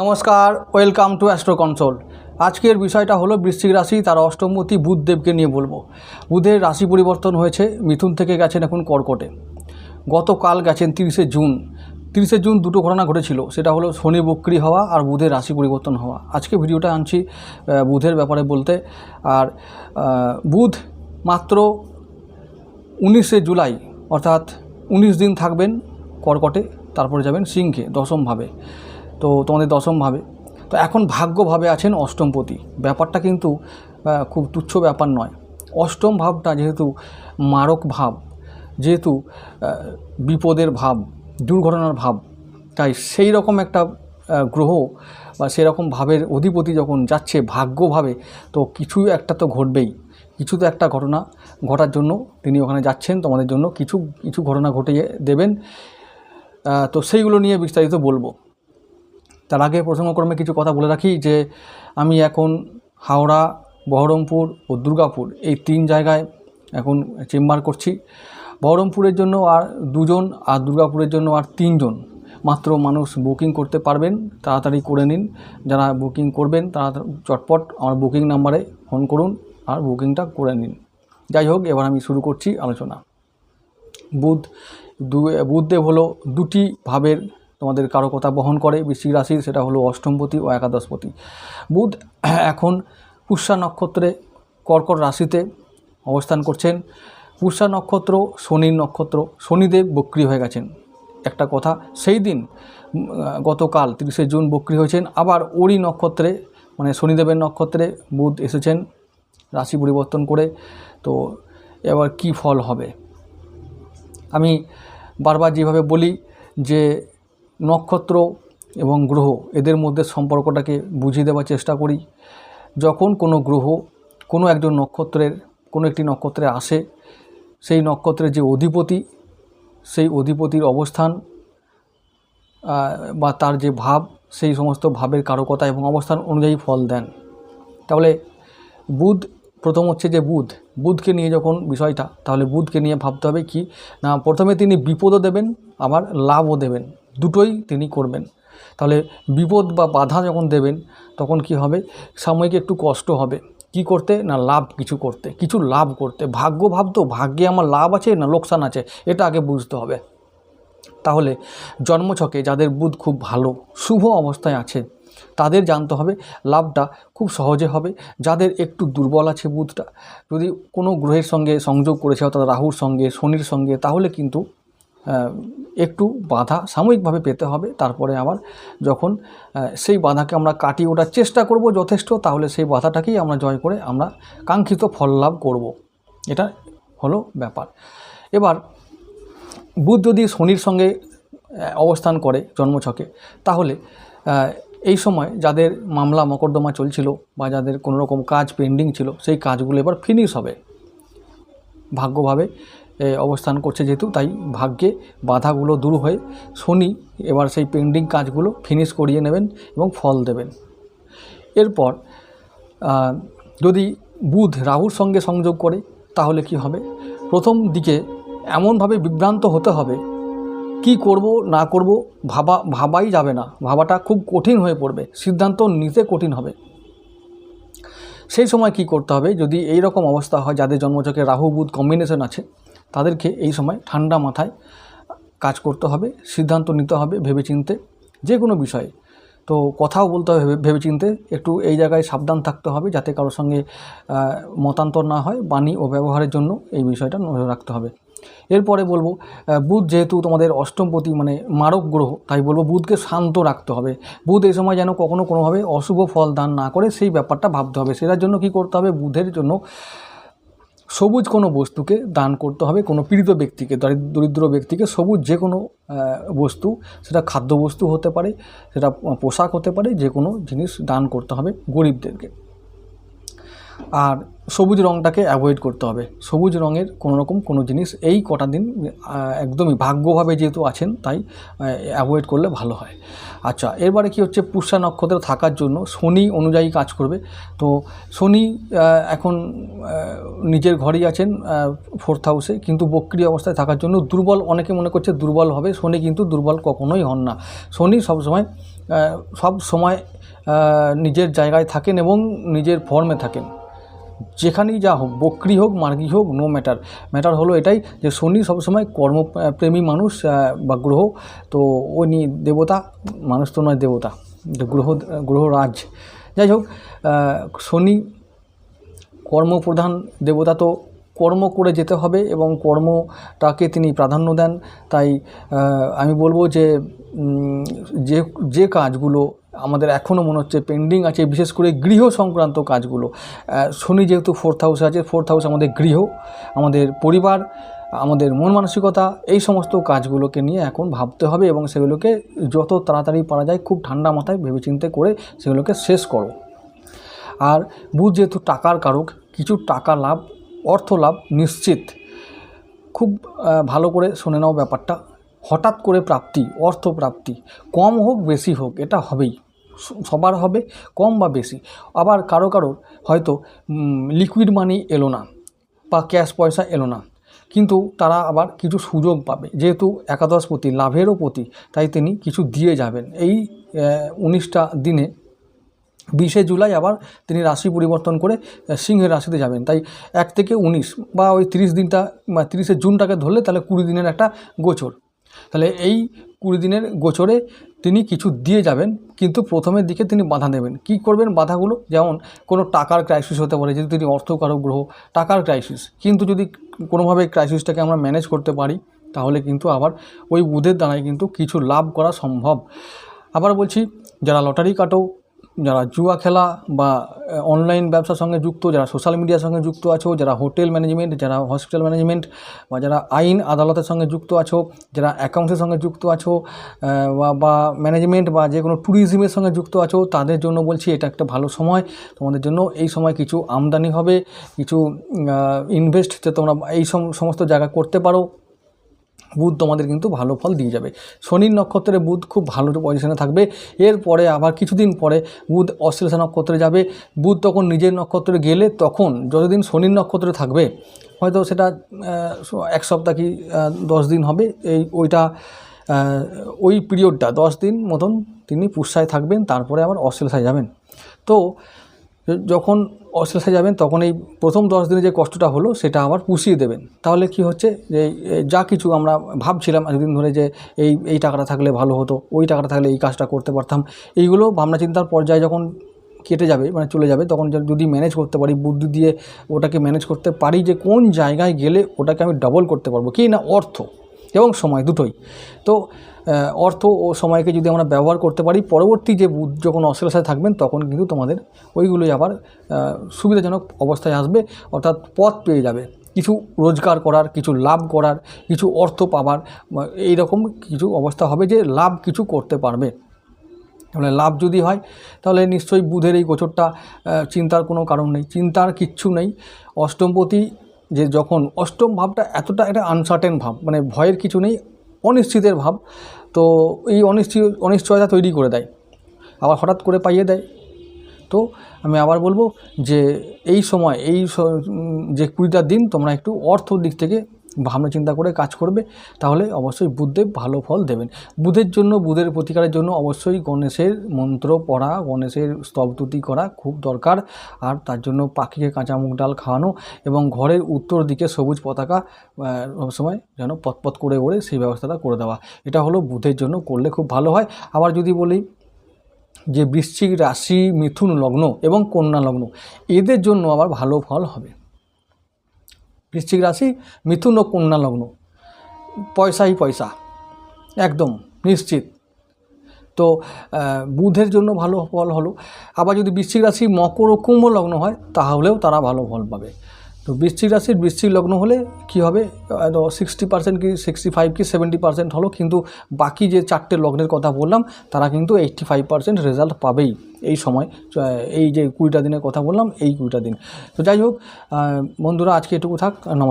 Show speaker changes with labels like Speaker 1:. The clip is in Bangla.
Speaker 1: নমস্কার, ওয়েলকাম টু অ্যাস্ট্রো কনসোল। আজকের বিষয়টা হলো বৃশ্চিক রাশি, তার অষ্টমতী বুধদেবকে নিয়ে বলব। বুধের রাশি পরিবর্তন হয়েছে, মিথুন থেকে গেছেন এখন কর্কটে। গতকাল গেছেন তিরিশে জুন তিরিশে জুন দুটো ঘটনা ঘটেছিল। সেটা হলো শনি বক্রি হওয়া আর বুধের রাশি পরিবর্তন হওয়া। আজকে ভিডিওটা আনছি বুধের ব্যাপারে বলতে। আর বুধ মাত্র উনিশে জুলাই, অর্থাৎ উনিশ দিন থাকবেন কর্কটে, তারপরে যাবেন সিংহে, দশমভাবে। তো তোমাদের দশমভাবে। তো এখন ভাগ্যভাবে আছেন অষ্টমপতি। ব্যাপারটা কিন্তু খুব তুচ্ছ ব্যাপার নয়। অষ্টম ভাবটা যেহেতু মারক ভাব, যেহেতু বিপদের ভাব দুর্ঘটনার ভাব। তাই সেই রকম একটা গ্রহ বা সেরকম ভাবের অধিপতি যখন যাচ্ছে ভাগ্যভাবে, তো কিছু একটা তো ঘটবেই। কিছু তো একটা ঘটনা ঘটার জন্য তিনি ওখানে যাচ্ছেন, তোমাদের জন্য কিছু কিছু ঘটনা ঘটিয়ে দেবেন। তো সেইগুলো নিয়ে বিস্তারিত বলব। তার আগে প্রসঙ্গক্রমে কিছু কথা বলে রাখি যে, আমি এখন হাওড়া, বহরমপুর ও দুর্গাপুর এই তিন জায়গায় এখন চেম্বার করছি। বহরমপুরের জন্য আর দুজন আর দুর্গাপুরের জন্য আর তিনজন। মাত্র মানুষ বুকিং করতে পারবেন, তাড়াতাড়ি করে নিন। যারা বুকিং করবেন, তারা চটপট আমার বুকিং নাম্বারে ফোন করুন আর বুকিংটা করে নিন। যাই হোক, এবার আমি শুরু করছি আলোচনা। বুধ, দু, বুধদেব হলো দুটি ভাবের তোমাদের কারকতা বহন করে, বৃশ্চিক রাশির, সেটা হলো অষ্টমপতি ও একাদশপতি। বুধ এখন পুষ্যা নক্ষত্রে কর্কট রাশিতে অবস্থান করছেন। পুষ্যা নক্ষত্র শনির নক্ষত্র, শনিদেব বক্রি হয়ে গেছেন। একটা কথা, সেই দিন গতকাল তিরিশে জুন বক্রি হয়েছেন। আবার ওরি নক্ষত্রে মানে শনিদেবের নক্ষত্রে বুধ এসেছেন, রাশি পরিবর্তন করে। তো এবার কি ফল হবে? আমি বারবার যেভাবে বলি যে নক্ষত্র এবং গ্রহ, এদের মধ্যে সম্পর্কটাকে বুঝিয়ে দেওয়ার চেষ্টা করি। যখন কোনো গ্রহ কোনো একজন নক্ষত্রের, কোনো একটি নক্ষত্রে আসে সেই নক্ষত্রের যে অধিপতি, সেই অধিপতির অবস্থান বা তার যে ভাব, সেই সমস্ত ভাবের কারকতা এবং অবস্থান অনুযায়ী ফল দেন। তাহলে বুধ, প্রথম হচ্ছে যে বুধ, বুধকে নিয়ে যখন বিষয়টা, তাহলে বুধকে নিয়ে ভাবতে হবে কি, না, প্রথমে তিনি বিপদও দেবেন, আবার লাভও দেবেন, দুটোই তিনি করবেন। তাহলে বিপদ বা বাধা যখন দেবেন, তখন কি হবে? সাময়িক একটু কষ্ট হবে। কি করতে? না লাভ কিছু করতে। কিছু লাভ করতে। ভাগ্য ভাবতো, ভাগ্যে আমার লাভ আছে, না লোকসান আছে, এটা আগে বুঝতে হবে। তাহলে জন্মছকে যাদের বুধ খুব ভালো, শুভ অবস্থায় আছে, তাদের জানতে হবে লাভটা খুব সহজে হবে। যাদের একটু দুর্বল আছে বুধটা, যদি কোনো গ্রহের সঙ্গে সংযোগ করেছে, অর্থাৎ রাহুর সঙ্গে, শনির সঙ্গে, তাহলে কিন্তু একটু বাধা সাময়িকভাবে পেতে হবে। তারপরে আবার যখন সেই বাধাকে আমরা কাটিয়ে ওঠার চেষ্টা করব যথেষ্ট, তাহলে সেই বাধাটাকেই আমরা জয় করে আমরা কাঙ্ক্ষিত ফল লাভ করব। এটা হলো ব্যাপার। এবার বুধ যদি শনির সঙ্গে অবস্থান করে জন্মছকে, তাহলে এই সময় যাদের মামলা মকদ্দমা চলছিল বা যাদের কোনো রকম কাজ পেন্ডিং ছিল, সেই কাজগুলো এবার ফিনিশ হবে। ভাগ্যভাবে অবস্থান করছে যেহেতু, তাই ভাগ্যে বাধাগুলো দূর হয়ে শনি এবার সেই পেন্ডিং কাজগুলো ফিনিশ করিয়ে নেবেন এবং ফল দেবেন। এরপর যদি বুধ রাহুর সঙ্গে সংযোগ করে, তাহলে কি হবে? প্রথম দিকে এমনভাবে বিভ্রান্ত হতে হবে, কি করব, না করব, ভাবা, ভাবাই যাবে না। ভাবাটা খুব কঠিন হয়ে পড়বে, সিদ্ধান্ত নিতে কঠিন হবে। সেই সময় কি করতে হবে? যদি এই রকম অবস্থা হয়, যাদের জন্মচকে রাহু বুধ কম্বিনেশন আছে তাদেরকে এই সময় ঠান্ডা মাথায় কাজ করতে হবে, সিদ্ধান্ত নিতে হবে ভেবেচিন্তে যে কোনো বিষয়ে। তো কথাও বলতে হবে ভেবে- ভেবেচিন্তে একটু এই জায়গায় সাবধান থাকতে হবে যাতে কারোর সঙ্গে মতান্তর না হয়, বাণী ও ব্যবহারের জন্য এই বিষয়টা নজর রাখতে হবে। এরপরে বলব বুধ যেহেতু তোমাদের অষ্টমপতি মানে মারক গ্রহ, তাই বলব বুধকে শান্ত রাখতে হবে। বুধ এই সময় যেন কখনো কোনোভাবে অশুভ ফল দান না করে সেই ব্যাপারটা ভাবতে হবে। সেটার জন্য কি করতে হবে? বুধের জন্য সবুজ কোনো বস্তুকে দান করতে হবে, কোনো পীড়িত ব্যক্তিকে, দারিদ্র- ব্যক্তিকে সবুজ যে কোনো বস্তু, সেটা খাদ্যবস্তু হতে পারে, সেটা পোশাক হতে পারে, যে কোনো জিনিস দান করতে হবে গরিবদেরকে। আর সবুজ রঙটাকে অ্যাভয়েড করতে হবে। সবুজ রঙের কোনো রকম কোনো জিনিস এই কটা দিন একদমই ভাগ্যভাবে যেহেতু আছেন, তাই অ্যাভয়েড করলে ভালো হয়। আচ্ছা এরবারে কি হচ্ছে? পুষ্যা নক্ষত্র থাকার জন্য শনি অনুযায়ী কাজ করবে। তো শনি এখন নিজের ঘরেই আছেন ফোর্থ হাউসে কিন্তু বক্রি অবস্থায় থাকার জন্য দুর্বল, অনেকে মনে করছে দুর্বল হবে, শনি কিন্তু দুর্বল কখনোই হন না। শনি সবসময় সব সময় নিজের জায়গায় থাকেন এবং নিজের ফর্মে থাকেন। যেখানেই যা হোক, বকরি হোক, মার্গি হোক নো ম্যাটার ম্যাটার হলো এটাই যে শনি সবসময় কর্মপ্রেমী মানুষ বা গ্রহ, তো উনি দেবতা, মানুষ তো নয় দেবতা গ্রহ গ্রহরাজ যাই হোক শনি কর্মপ্রধান, দেবতা তো কর্ম করে যেতে হবে এবং কর্মটাকে তিনি প্রাধান্য দেন। তাই আমি বলব যে যে কাজগুলো আমাদের এখনও মনে হচ্ছে পেন্ডিং আছে, বিশেষ করে গৃহ সংক্রান্ত কাজগুলো। শনি যেহেতু ফোর্থ হাউসে আছে ফোর্থ হাউস আমাদের গৃহ, আমাদের পরিবার, আমাদের মন মানসিকতা, এই সমস্ত কাজগুলোকে নিয়ে এখন ভাবতে হবে এবং সেগুলোকে যত তাড়াতাড়ি পারা যায়, খুব ঠান্ডা মাথায় ভেবেচিন্তে করে সেগুলোকে শেষ করো। আর বুধ যেহেতু টাকার কারক, কিছু টাকা লাভ, অর্থ লাভ নিশ্চিত। খুব ভালো করে শুনে নাও ব্যাপারটা। হঠাৎ করে প্রাপ্তি অর্থ প্রাপ্তি কম হোক বেশি হোক, এটা হবেই। সবার হবে, কম বা বেশি। আবার কারও কারোর হয়তো লিকুইড মানি এলো না বা ক্যাশ পয়সা এলো না। কিন্তু তারা আবার কিছু সুযোগ পাবে। যেহেতু একাদশ প্রতি লাভেরও প্রতি তাই তিনি কিছু দিয়ে যাবেন। এই উনিশটা দিনে বিশে জুলাই আবার তিনি রাশি পরিবর্তন করে সিংহের রাশিতে যাবেন। তাই এক থেকে উনিশ বা ওই তিরিশ দিনটা, বা তিরিশে জুনটাকে ধরলে তাহলে কুড়ি দিনের একটা গোচর। তাহলে এই কুড়ি দিনের গোচরে তিনি কিছু দিয়ে যাবেন কিন্তু প্রথমের দিকে তিনি বাধা দেবেন। কি করবেন বাধাগুলো? যেমন কোনো টাকার ক্রাইসিস হতে পারে যদি তিনি অর্থকারক গ্রহ টাকার ক্রাইসিস কিন্তু যদি কোনোভাবে ক্রাইসিসটাকে আমরা ম্যানেজ করতে পারি তাহলে কিন্তু আবার ওই বুধের দ্বারাই কিন্তু কিছু লাভ করা সম্ভব। আবার বলছি যারা লটারি কাটো যারা জুয়া খেলা বা অনলাইন ব্যবসার সঙ্গে যুক্ত, যারা সোশ্যাল মিডিয়ার সঙ্গে যুক্ত আছো, যারা হোটেল ম্যানেজমেন্ট যারা হসপিটাল ম্যানেজমেন্ট বা যারা আইন আদালতের সঙ্গে যুক্ত আছো, যারা অ্যাকাউন্টসের সঙ্গে যুক্ত আছো বা- ম্যানেজমেন্ট বা যে কোনো ট্যুরিজমের সঙ্গে যুক্ত আছো, তাদের জন্য বলছি এটা একটা ভালো সময়। তোমাদের জন্য এই সময় কিছু আমদানি হবে, কিছু ইনভেস্ট তোমরা এই সম- সমস্ত জায়গা করতে পারো। বুধ তোমাদের কিন্তু ভালো ফল দিয়ে যাবে। শনির নক্ষত্রে বুধ খুব ভালো পজিশনে থাকবে। এরপরে আবার কিছুদিন পরে বুধ অশ্লেষা নক্ষত্রে যাবে। বুধ তখন নিজের নক্ষত্রে গেলে তখন যতদিন শনির নক্ষত্রে থাকবে, হয়তো সেটা এক সপ্তাহ কি দশ দিন হবে। এই ওইটা ওই পিরিয়ডটা দশ দিন মতন তিনি পুষ্যায় থাকবেন, তারপরে আবার অশ্লেষায় যাবেন। তো যখন অশ্লেষায় যাবেন, তখন এই প্রথম দশ দিনে যে কষ্টটা হলো, সেটা আবার পুষিয়ে দেবেন। তাহলে কি হচ্ছে যে যা কিছু আমরা ভাবছিলাম এতদিন ধরে যে, এই এই টাকাটা থাকলে ভালো হতো, ওই টাকাটা থাকলে এই কাজটা করতে পারতাম, এইগুলো ভাবনা চিন্তার পর্যায়ে যখন কেটে যাবে মানে চলে যাবে, তখন যদি ম্যানেজ করতে পারি, বুদ্ধি দিয়ে ওটাকে ম্যানেজ করতে পারি যে, কোন জায়গায় গেলে ওটাকে আমি ডবল করতে পারব, কি না অর্থ? এবং সময় দুটোই। তো অর্থ ও সময়কে যদি আমরা ব্যবহার করতে পারি, পরবর্তী যে বুধ যখন অশ্লেষায় থাকবেন, তখন কিন্তু তোমাদের ওইগুলোই আবার সুবিধাজনক অবস্থায় আসবে, অর্থাৎ পথ পেয়ে যাবে। কিছু রোজগার করার, কিছু লাভ করার, কিছু অর্থ পাবার এই রকম কিছু অবস্থা হবে যে লাভ কিছু করতে পারবে। তাহলে লাভ যদি হয়, তাহলে নিশ্চয়ই বুধের এই গোচরটা চিন্তার কোনো কারণ নেই, চিন্তার কিচ্ছু নেই। অষ্টমপতি যে যখন অষ্টম ভাবটা এতটা একটা আনসার্টেন ভাব মানে ভয়ের কিছু নেই, অনিশ্চিতের ভাব, তো এই অনিশ্চিত অনিশ্চয়তা তৈরি করে দেয়। আবার হঠাৎ করে পাইয়ে দেয়। তো আমি আবার বলব যে এই সময়, এই যে কুড়িটা দিন তোমরা একটু অর্থ দিক থেকে ভাবনা চিন্তা করে কাজ করবে, তাহলে অবশ্যই বুধদেব ভালো ফল দেবেন। বুধের জন্য বুধের প্রতিকারের জন্য অবশ্যই গণেশের মন্ত্র পড়া, গণেশের স্তবতুতি করা খুব দরকার। আর তার জন্য পাখিকে কাঁচা মুগ ডাল খাওয়ানো এবং ঘরের উত্তর দিকে সবুজ পতাকা সবসময় যেন পথপথ করে ওড়ে সেই ব্যবস্থাটা করে দেওয়া। এটা হলো বুধের জন্য করলে খুব ভালো হয়। আবার যদি বলি যে বৃশ্চিক রাশি, মিথুন লগ্ন এবং কন্যা লগ্ন, এদের জন্য আবার ভালো ফল হবে। বৃশ্চিক রাশি মিথুন ও কন্যা লগ্ন। পয়সাই পয়সা, একদম নিশ্চিত। তো বুধের জন্য ভালো ফল হলো। আবার যদি বৃশ্চিক রাশি মকর ও কুম্ভ লগ্ন হয়, তাহলেও তারা ভালো ফল পাবে। তো বৃশ্চিক রাশির বৃশ্চিক লগ্ন হলে কি হবে? সিক্সটি পার্সেন্ট কি সিক্সটি ফাইভ কি সেভেন্টি পার্সেন্ট হলো, কিন্তু বাকি যে চারটে লগ্নের কথা বললাম, তারা কিন্তু এইট্টি ফাইভ পার্সেন্ট রেজাল্ট পাবেই। এই সময় এই যে কুড়িটা দিনের কথা বললাম, এই কুড়িটা দিন। তো যাই হোক বন্ধুরা, আজকে এটুকু থাক, নমস্কার।